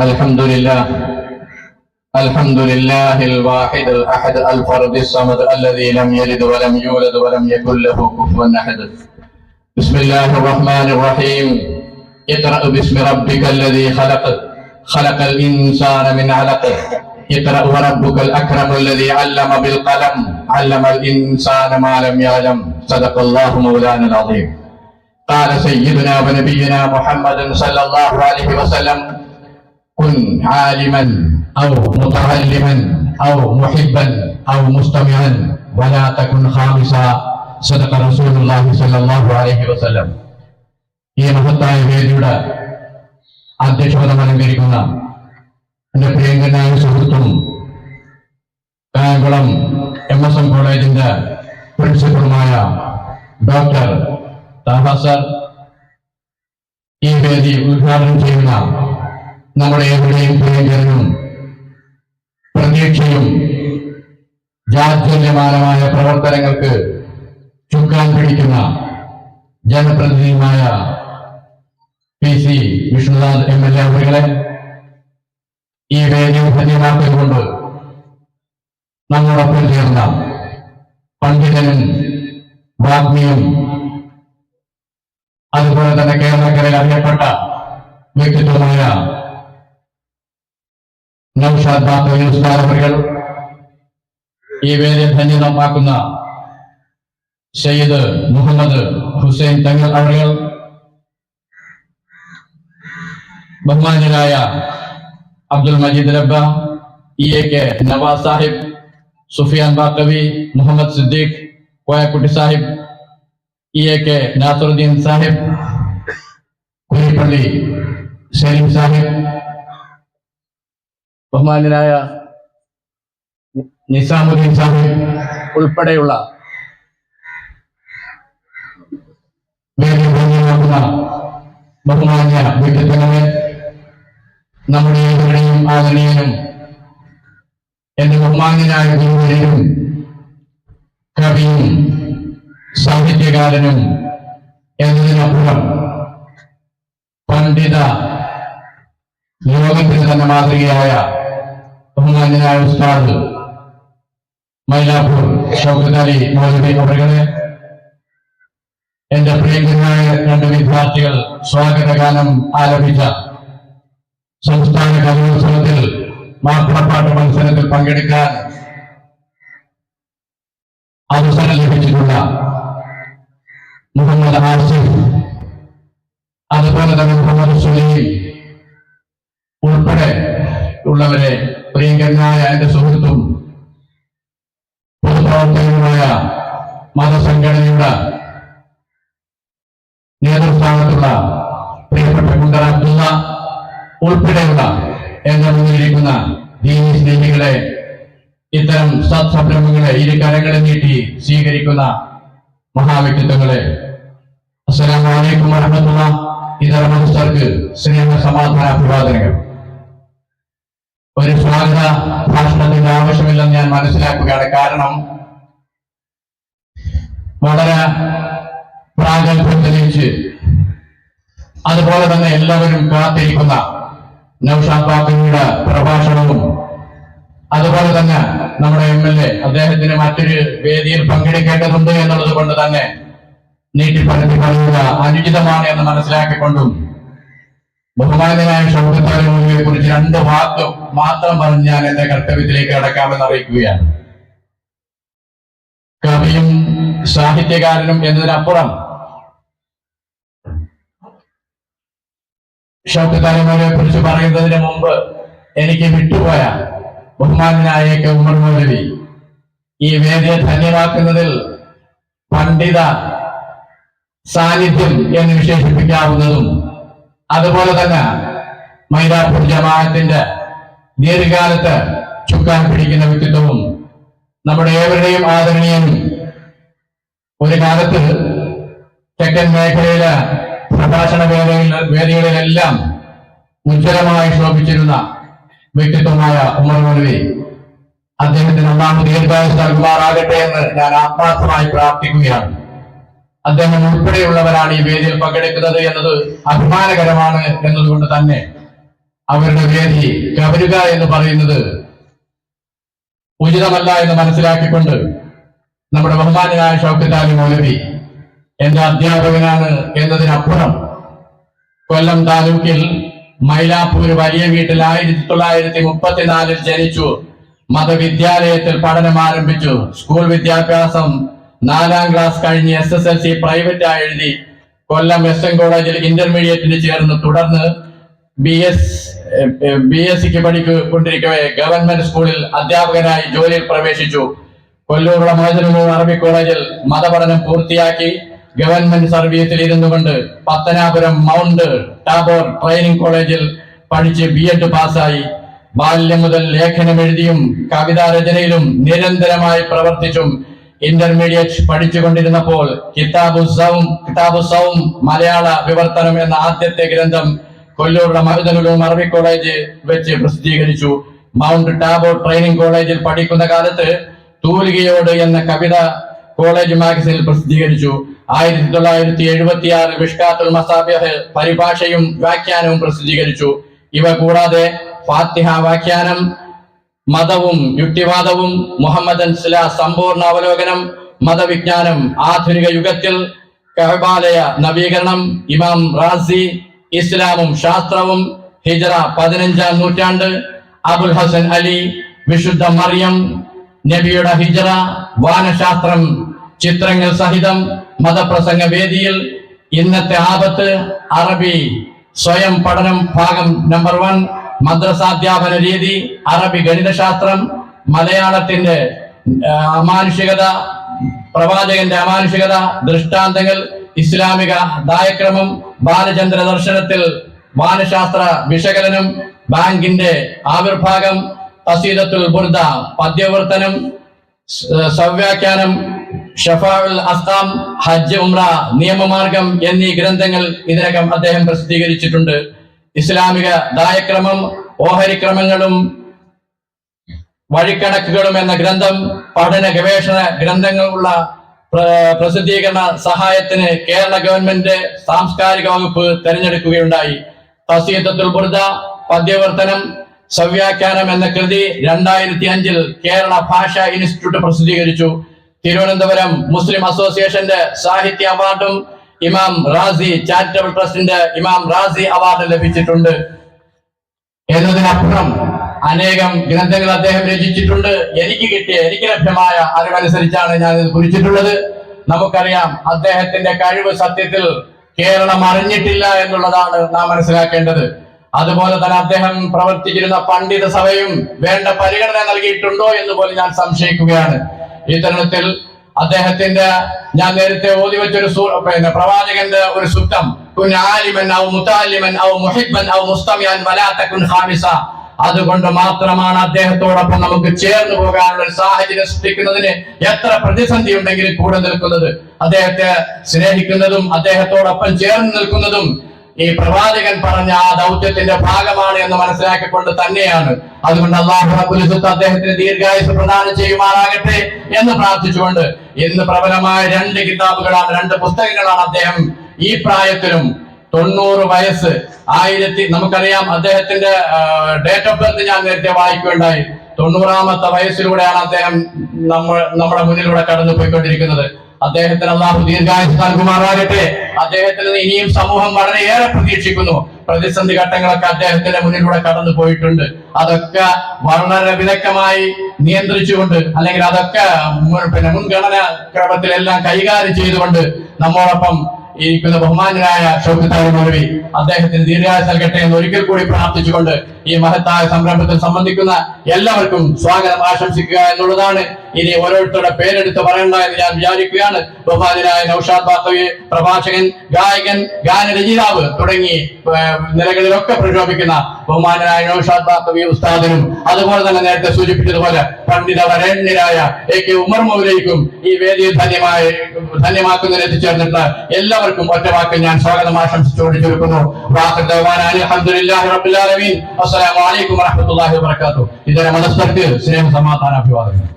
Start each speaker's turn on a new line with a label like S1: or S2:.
S1: الحمد لله الحمد لله الواحد الأحد الفرد الصمد الذي لم يلد ولم يولد ولم يكن له كفوا أحد. بسم الله الرحمن الرحيم. اقرأ باسم ربك الذي خلق. خلق الإنسان من علق. اقرأ وربك الأكرم الذي علم بالقلم. علم الإنسان ما لم يعلم. صدق الله مولانا العظيم. قال سيدنا ونبينا محمد صلى الله عليه وسلم كن عالما او متعلما او محبا او مستمعا ولا تكن خامسا صدق رسول الله صلى الله عليه وسلم ഈ മഹത്തായ വേദിയുടെ അധ്യക്ഷപദം അലങ്കരിക്കുന്ന എന്റെ പ്രിയങ്കനായ സുഹൃത്തും കായംകുളം എം എസ് എം കോളേജിന്റെ പ്രിൻസിപ്പളുമായ ഡോക്ടർ താഹ സർ ഈ വേദി ഉദ്ഘാടനം ചെയ്യുന്ന നമ്മുടെ ഏവരുടെയും പ്രിയങ്കരനും പ്രതീക്ഷയും ജാജന്യമാനമായ പ്രവർത്തനങ്ങൾക്ക് ചുക്കാൻ പിടിക്കുന്ന ജനപ്രതിനിധിയുമായ P C Vishnunath M L A അവരുകളെ ഈ വേദിയും ധന്യമാക്കിക്കൊണ്ട് നമ്മോടൊപ്പം ചേർന്ന പണ്ഡിതനും വാഗ്മിയും അതുപോലെ തന്നെ കേരളക്കരയിൽ അറിയപ്പെട്ട വ്യക്തിത്വമായ नौशाद मुहम्मद हुसैन तंग बहुमान अब्दुल मजीद रब्बा नवाज़ साहिब सुफियान बाकवी मुहम्मद सिद्दीक कोयकुट साहिब इके नासरुद्दीन साहिब कुरीपल्ली सलीम साहिब ബഹുമാന്യനായ നിസാമുദ്ദീൻ സാഹിബ് ഉൾപ്പെടെയുള്ള ബഹുമാന്യ വ്യക്തിത്വങ്ങളെ നമ്മുടെ ഏവരുടെയും ആദരണീയനും എന്റെ ബഹുമാന്യനായ ഗുരുവരെയും കവിയും സാഹിത്യകാരനും എന്നതിനപ്പുറം പണ്ഡിത ലോകത്തിന് തന്നെ മാതൃകയായ ബഹുമാന്യനായ ഉസ്താദ് മൈലാപ്പൂർ ഷൗക്കത്ത് അലി മൗലവി അവരുടെ എന്റെ പ്രിയങ്കരായ രണ്ട് വിദ്യാർത്ഥികൾ സ്വാഗതഗാനം ആലപിച്ച സംസ്ഥാന കലോത്സവത്തിൽ മാപ്പിളപ്പാട്ട് മത്സരത്തിൽ പങ്കെടുക്കാൻ അവസരം ലഭിച്ചിട്ടുള്ള മുഹമ്മദ് ആസിഫ് അതുപോലെ തന്നെ മുഹമ്മദ് സുലീം ഉൾപ്പെടെ ഉള്ളവരെ പ്രിയങ്കരനായ എന്റെ സുഹൃത്തും പൊതുപ്രവർത്തകനുമായ മതസംഘടനയുടെ നേതൃസ്ഥാനത്തുള്ള പ്രിയപ്പെട്ട അബ്ദുള്ള ഉൾപ്പെടെയുള്ള എന്റെ മുന്നിലിരിക്കുന്ന ദീനി സ്നേഹികളെ ഇത്തരം സത്സംരംഭങ്ങളെ ഇരു കരങ്ങളെ നീട്ടി സ്വീകരിക്കുന്ന മഹാവ്യക്തിത്വങ്ങളെ അസ്സലാമു അലൈക്കും വറഹ്മത്തുള്ള ഇതര മനുഷ്യർക്ക് സ്നേഹ സമാധാന അഭിവാദനങ്ങൾ. ഒരു ഭാഷ ഭാഷണത്തിന്റെ ആവശ്യമില്ലെന്ന് ഞാൻ മനസ്സിലാക്കുകയാണ്. കാരണം വളരെ പ്രാഗൽഭ്യം തെളിയിച്ച് അതുപോലെ തന്നെ എല്ലാവരും കാത്തിരിക്കുന്ന നൌഷാദ് പാക്കിയുടെ പ്രഭാഷണവും അതുപോലെ തന്നെ നമ്മുടെ എം എൽ എ അദ്ദേഹത്തിന് മറ്റൊരു വേദിയിൽ പങ്കെടുക്കേണ്ടതുണ്ട് എന്നുള്ളത് കൊണ്ട് തന്നെ നീട്ടിപ്പറഞ്ഞു പറയുക അനുചിതമാണ് എന്ന് മനസ്സിലാക്കിക്കൊണ്ടും ബഹുമാനനായ കുറിച്ച് രണ്ട് വാക്ക് മാത്രം പറഞ്ഞ് ഞാൻ എന്റെ കർത്തവ്യത്തിലേക്ക് കടക്കാമെന്ന് അറിയിക്കുകയാണ്. കവിയും സാഹിത്യകാരനും എന്നതിനപ്പുറം ഷൗക്കത്താലിമോനെ കുറിച്ച് പറയുന്നതിന് മുമ്പ് എനിക്ക് വിട്ടുപോയ ബഹുമാനായ കെ ഉമർ മൗലവി ഈ വേദിയെ ധന്യമാക്കുന്നതിൽ പണ്ഡിത സാന്നിധ്യം എന്ന് വിശേഷിപ്പിക്കാവുന്നതും അതുപോലെ തന്നെ മൈലാപ്പൂർ ജമാഅത്തിന്റെ ദീർഘകാലത്ത് ചുക്കാൻ പിടിക്കുന്ന വ്യക്തിത്വവും നമ്മുടെ ഏവരുടെയും ആദരണീയനും ഒരു കാലത്ത് തെക്കൻ മേഖലയിലെ പ്രഭാഷണ വേദികളിൽ വേദികളിലെല്ലാം ഉജ്ജ്വലമായി ശോഭിച്ചിരുന്ന വ്യക്തിത്വമായ ഉമർ മൗലവി അദ്ദേഹത്തിന് ഒന്നാമത് ദീർഘായുസ് എന്ന് ഞാൻ ആത്മാർത്ഥമായി പ്രാർത്ഥിക്കുകയാണ്. അദ്ദേഹം ഉൾപ്പെടെയുള്ളവരാണ് ഈ വേദിയിൽ പങ്കെടുക്കുന്നത് എന്നത് അഭിമാനകരമാണ് എന്നതുകൊണ്ട് തന്നെ അവരുടെ വ്യാധി കവരുക എന്ന് പറയുന്നത് ഉചിതമല്ല എന്ന് മനസ്സിലാക്കിക്കൊണ്ട് നമ്മുടെ ബഹുമാനായ ഷൗക്കത്താലി മൗലവി എന്റെ അധ്യാപകനാണ് എന്നതിനപ്പുറം കൊല്ലം താലൂക്കിൽ മൈലാപ്പൂർ വലിയ വീട്ടിൽ ആയിരത്തി തൊള്ളായിരത്തി മുപ്പത്തിനാലിൽ ജനിച്ചു മതവിദ്യാലയത്തിൽ പഠനം ആരംഭിച്ചു സ്കൂൾ വിദ്യാഭ്യാസം നാലാം ക്ലാസ് കഴിഞ്ഞ് S S L C private എഴുതി കൊല്ലം എൻ കോളേജിൽ ഇന്റർമീഡിയറ്റിന് ചേർന്ന് തുടർന്ന് ബി എസ് ബി എസ് സിക്ക് പഠിക്കൊണ്ടിരിക്കവേ ഗവൺമെന്റ് സ്കൂളിൽ അധ്യാപകനായി ജോലിയിൽ പ്രവേശിച്ചു. കൊല്ലൂരുള്ള മോചനമൂർ അറബി കോളേജിൽ മതപഠനം പൂർത്തിയാക്കി ഗവൺമെന്റ് സർവീസിൽ ഇരുന്നു കൊണ്ട് പത്തനാപുരം മൗണ്ട് ടാബോർ ട്രെയിനിങ് കോളേജിൽ പഠിച്ച് ബി എഡ് പാസ്സായി. ബാല്യം മുതൽ ലേഖനം എഴുതിയും കവിതാ രചനയിലും നിരന്തരമായി പ്രവർത്തിച്ചും ഇന്റർമീഡിയറ്റ് പഠിച്ചുകൊണ്ടിരുന്നപ്പോൾ കിതാബുസവും കിതാബുസവും മലയാള വിവർത്തനം എന്ന ആദ്യത്തെ ഗ്രന്ഥം കൊല്ലൂരുള്ള മഹദനുലും അറബി കോളേജ് വെച്ച് പ്രസിദ്ധീകരിച്ചു. മൗണ്ട് ടാബോ ട്രെയിനിങ് കോളേജിൽ പഠിക്കുന്ന കാലത്ത് തൂലികയോട് എന്ന കവിത കോളേജ് മാഗസിനിൽ പ്രസിദ്ധീകരിച്ചു. ആയിരത്തി തൊള്ളായിരത്തി എഴുപത്തി ആറ് വിഷ്കാത്തുൽ മസാബിഹ് പരിഭാഷയും വ്യാഖ്യാനവും പ്രസിദ്ധീകരിച്ചു. ഇവ കൂടാതെ ഫാത്തിഹ വ്യാഖ്യാനം മതവും യുക്തിവാദവും മുഹമ്മദൻ സില സമ്പൂർണ അവലോകനം മതവിജ്ഞാനം ആധുനിക യുഗത്തിൽ കഹബാലയ നവീകരണം ഇമാം റാസി ഇസ്ലാമും ശാസ്ത്രവും ഹിജറ പതിനഞ്ചാം നൂറ്റാണ്ട് അബുൽ ഹസൻ അലി വിശുദ്ധ മറിയം നബിയുടെ ഹിജറ വാനശാസ്ത്രം ചിത്രങ്ങൾ സഹിതം മതപ്രസംഗ വേദിയിൽ ഇന്നത്തെ ആപത്ത് അറബി സ്വയം പഠനം ഭാഗം നമ്പർ വൺ മദ്രസാധ്യാപന രീതി അറബി ഗണിതശാസ്ത്രം മലയാളത്തിന്റെ അമാനുഷികത പ്രവാചകന്റെ അമാനുഷികത ദൃഷ്ടാന്തങ്ങൾ ഇസ്ലാമിക ദായക്രമം ബാലചന്ദ്ര ദർശനത്തിൽ മാനശാസ്ത്ര വിശകലനം ബാങ്കിന്റെ ആവിർഭാഗം തസീദത്തുൽ ബുർദ പദ്യവർത്തനം സവ്യാഖ്യാനം ഷഫാഉൽ അസ്താം ഹജ്ജ് ഉംറ നിയമമാർഗം എന്നീ ഗ്രന്ഥങ്ങൾ ഇതിനകം അദ്ദേഹം പ്രസിദ്ധീകരിച്ചിട്ടുണ്ട്. ഇസ്ലാമിക ദായക്രമം ഓഹരിക്രമങ്ങളും വഴിക്കണക്കുകളും എന്ന ഗ്രന്ഥം പഠന ഗവേഷണ ഗ്രന്ഥങ്ങളുള്ള പ്രസിദ്ധീകരണ സഹായത്തിന് കേരള ഗവൺമെന്റ് സാംസ്കാരിക വകുപ്പ് തെരഞ്ഞെടുക്കുകയുണ്ടായി. ബുർദ പദ്യവർത്തനം സവ്യാഖ്യാനം എന്ന കൃതി രണ്ടായിരത്തി അഞ്ചിൽ കേരള ഭാഷാ ഇൻസ്റ്റിറ്റ്യൂട്ട് പ്രസിദ്ധീകരിച്ചു. തിരുവനന്തപുരം മുസ്ലിം അസോസിയേഷന്റെ സാഹിത്യ അവാർഡും ഇമാം റാസി ചാരിറ്റബിൾ ട്രസ്റ്റിന്റെ ഇമാം റാസി അവാർഡ് ലഭിച്ചിട്ടുണ്ട്. എന്നതിനപ്പുറം അനേകം ഗ്രന്ഥങ്ങൾ അദ്ദേഹം രചിച്ചിട്ടുണ്ട്. എനിക്ക് കിട്ടിയ എനിക്ക് ലഭ്യമായ അറിവനുസരിച്ചാണ് ഞാൻ ഇത് കുറിച്ചിട്ടുള്ളത്. നമുക്കറിയാം അദ്ദേഹത്തിന്റെ കഴിവ് സത്യത്തിൽ കേരളം അറിഞ്ഞിട്ടില്ല എന്നുള്ളതാണ് നാം മനസ്സിലാക്കേണ്ടത്. അതുപോലെ തന്നെ അദ്ദേഹം പ്രവർത്തിച്ചിരുന്ന പണ്ഡിത സഭയും വേണ്ട പരിഗണന നൽകിയിട്ടുണ്ടോ എന്ന് പോലും ഞാൻ സംശയിക്കുകയാണ്. ഈ അദ്ദേഹത്തിന്റെ ഞാൻ നേരത്തെ ഓതി വെച്ചൊരു പിന്നെ പ്രവാചകന്റെ ഒരു സുക്തം കുൻ ആലിമൻ ഔ മുത്താലിമൻ ഔ മുഹിബ്ബൻ ഔ മുസ്തമിയൻ വലാ ഖാമിസ അതുകൊണ്ട് മാത്രമാണ് അദ്ദേഹത്തോടൊപ്പം നമുക്ക് ചേർന്ന് പോകാനുള്ള ഒരു സാഹചര്യം സൃഷ്ടിക്കുന്നതിന് എത്ര പ്രതിസന്ധി ഉണ്ടെങ്കിലും കൂടെ നിൽക്കുന്നത്. അദ്ദേഹത്തെ സ്നേഹിക്കുന്നതും അദ്ദേഹത്തോടൊപ്പം ചേർന്ന് നിൽക്കുന്നതും ഈ പ്രവാചകൻ പറഞ്ഞ ആ ദൗത്യത്തിന്റെ ഭാഗമാണ് എന്ന് മനസ്സിലാക്കിക്കൊണ്ട് തന്നെയാണ്. അതുകൊണ്ട് അള്ളാഹു അദ്ദേഹത്തിന് ദീർഘായുസ് പ്രദാനം ചെയ്യുമാറാകട്ടെ എന്ന് പ്രാർത്ഥിച്ചുകൊണ്ട് ഇന്ന് പ്രബലമായ രണ്ട് കിതാബുകളാണ് രണ്ട് പുസ്തകങ്ങളാണ് അദ്ദേഹം ഈ പ്രായത്തിലും തൊണ്ണൂറ് വയസ്സ്. ആയിരത്തി നമുക്കറിയാം അദ്ദേഹത്തിന്റെ ഡേറ്റ് ഓഫ് ബർത്ത് ഞാൻ നേരത്തെ വായിക്കുകയുണ്ടായി. തൊണ്ണൂറാമത്തെ വയസ്സിലൂടെയാണ് അദ്ദേഹം നമ്മൾ നമ്മുടെ മുന്നിലൂടെ കടന്നു പോയിക്കൊണ്ടിരിക്കുന്നത് അദ്ദേഹത്തിന് അള്ളാഹു ദീർഘായുസ് നൽകുമാറാകട്ടെ. അദ്ദേഹത്തിന് ഇനിയും സമൂഹം വളരെയേറെ പ്രതീക്ഷിക്കുന്നു. പ്രതിസന്ധി ഘട്ടങ്ങളൊക്കെ അദ്ദേഹത്തിന്റെ മുന്നിലൂടെ കടന്നു പോയിട്ടുണ്ട് അതൊക്കെ വളരെ വിദഗ്ധമായി നിയന്ത്രിച്ചുകൊണ്ട് അല്ലെങ്കിൽ അതൊക്കെ പിന്നെ മുൻഗണന ക്രമത്തിലെല്ലാം കൈകാര്യം ചെയ്തുകൊണ്ട് നമ്മോടൊപ്പം ഇരിക്കുന്ന ബഹുമാനരായ ഷൗക്കത്താരി മൗലവി അദ്ദേഹത്തിന് ദീർഘായുസ് നൽകട്ടെ എന്ന് ഒരിക്കൽ കൂടി പ്രാർത്ഥിച്ചുകൊണ്ട് ഈ മഹത്തായ സംരംഭത്തിൽ സംബന്ധിക്കുന്ന എല്ലാവർക്കും സ്വാഗതം ആശംസിക്കുക എന്നുള്ളതാണ്. ഇനി ഓരോരുത്തരുടെ പേരെടുത്ത് പറയണ്ട എന്ന് ഞാൻ വിചാരിക്കുകയാണ്. ബഹുമാനരായ നൌഷാദ് ബാത്തവിയെ പ്രഭാഷകൻ ഗായകൻ ഗാനരചയിതാവ് തുടങ്ങി നിലകളിലൊക്കെ പ്രക്ഷോഭിക്കുന്ന ബഹുമാനരായ നൌഷാദ് ബാത്തവി ഉസ്താദിനും അതുപോലെ തന്നെ നേരത്തെ സൂചിപ്പിച്ചതുപോലെ പണ്ഡിത വരണ്യരായ എ കെ ഉമർ മൗലയ്ക്കും ഈ വേദിയിൽ ധന്യമായി ധന്യമാക്കുന്നതിന് എത്തിച്ചേർന്നിട്ടുള്ള എല്ലാവർക്കും ഒറ്റ വാക്ക് ഞാൻ സ്വാഗതം ആശംസിച്ചുകൊണ്ട് ചുരുക്കുന്നു അസ്സലാമു അലൈക്കും വബറകാതുഹു. ഇതര മനസ്സർക്ക് സ്നേഹ സമാധാന അഭിവാദനം